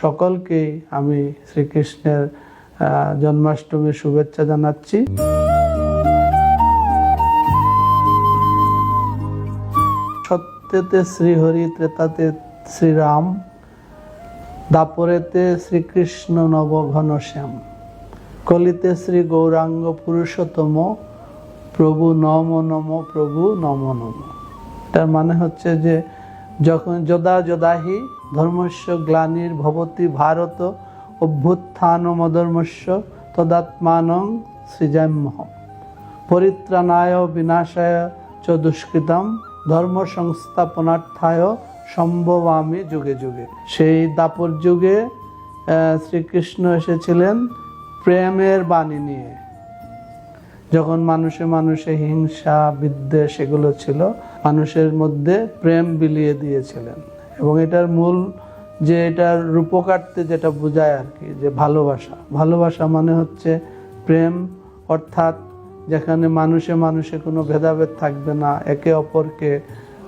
সকলকেই আমি শ্রীকৃষ্ণের জন্মাষ্টমীর শুভেচ্ছা জানাচ্ছি। সত্যতে শ্রীহরি, ত্রেতাতে শ্রীরাম, দাপরেতে শ্রীকৃষ্ণ নব ঘনশ্যাম কলিতে শ্রী গৌরাঙ্গ পুরুষোত্তম, প্রভু নম নম, প্রভু নম নম। তার মানে হচ্ছে যে যখন যদা যদাহি ধর্মস্য গ্লানির ভবতি ভারত অভ্যুত্থান মধর্মস্য তদাত্মানং সৃজাম্যহম পরিত্রাণায় বিনাশায় চ দুষ্কৃতম ধর্ম সংস্থাপনার্থায় সম্ভবামি যুগে যুগে। সেই দাপর যুগে শ্রীকৃষ্ণ এসেছিলেন প্রেমের বাণী নিয়ে। যখন মানুষে মানুষে হিংসা, বিদ্বেষ এগুলো ছিল, মানুষের মধ্যে প্রেম বিলিয়ে দিয়েছিলেন। এবং এটার মূল যে এটার রূপকার্থে যেটা বোঝায় আর কি, যে ভালোবাসা। ভালোবাসা মানে হচ্ছে প্রেম, অর্থাৎ যেখানে মানুষে মানুষে কোনো ভেদাভেদ থাকবে না, একে অপরকে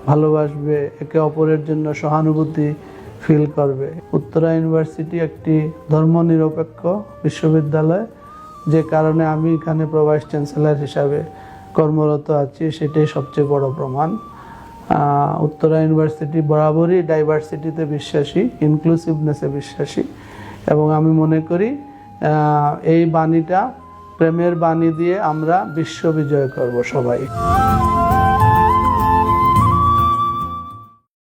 ভালোবাসবে, একে অপরের জন্য সহানুভূতি ফিল করবে। উত্তরা ইউনিভার্সিটি একটি ধর্মনিরপেক্ষ বিশ্ববিদ্যালয়। যে কারণে আমি এখানে প্রভাইস চ্যান্সেলর হিসাবে কর্মরত আছি, সেটাই সবচেয়ে বড় প্রমাণ। উত্তরা ইউনিভার্সিটি বরাবরই ডাইভার্সিটিতে বিশ্বাসী ইনক্লুসিভনেসে বিশ্বাসী। এবং আমি মনে করি এই বাণীটা প্রেমের বাণী দিয়ে আমরা বিশ্ব বিজয় করব সবাই।